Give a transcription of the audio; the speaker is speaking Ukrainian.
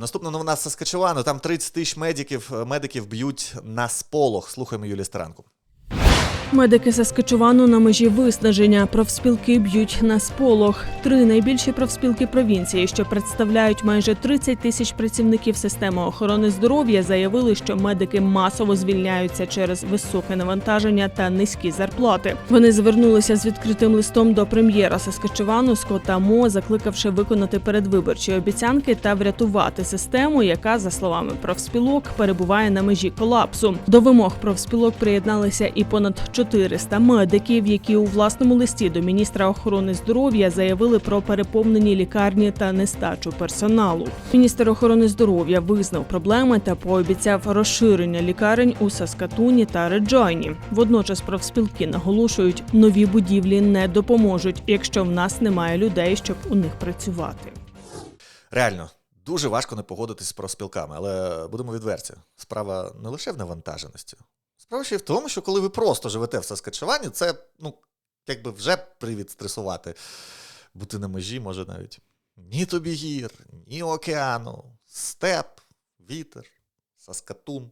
Наступна новина з Саскачевану. Там 30 тисяч медиків, медиків б'ють на сполох. Слухаємо Юлі Странку. Медики Саскачевану на межі виснаження. Профспілки б'ють на сполох. Три найбільші профспілки провінції, що представляють майже 30 тисяч працівників системи охорони здоров'я, заявили, що медики масово звільняються через високе навантаження та низькі зарплати. Вони звернулися з відкритим листом до прем'єра Саскачевану Скотта Мо, закликавши виконати передвиборчі обіцянки та врятувати систему, яка, за словами профспілок, перебуває на межі колапсу. До вимог профспілок приєдналися і понад 400 медиків, які у власному листі до міністра охорони здоров'я заявили про переповнені лікарні та нестачу персоналу. Міністр охорони здоров'я визнав проблеми та пообіцяв розширення лікарень у Саскатуні та Реджойні. Водночас профспілки наголошують, нові будівлі не допоможуть, якщо в нас немає людей, щоб у них працювати. Реально, дуже важко не погодитись з профспілками, але будемо відверті. Справа не лише в навантаженості. Справа ще в тому, що коли ви просто живете в Саскачевані, це ну, якби вже привід стресувати. Бути на межі може навіть ні тобі гір, ні океану, степ, вітер, Саскатун.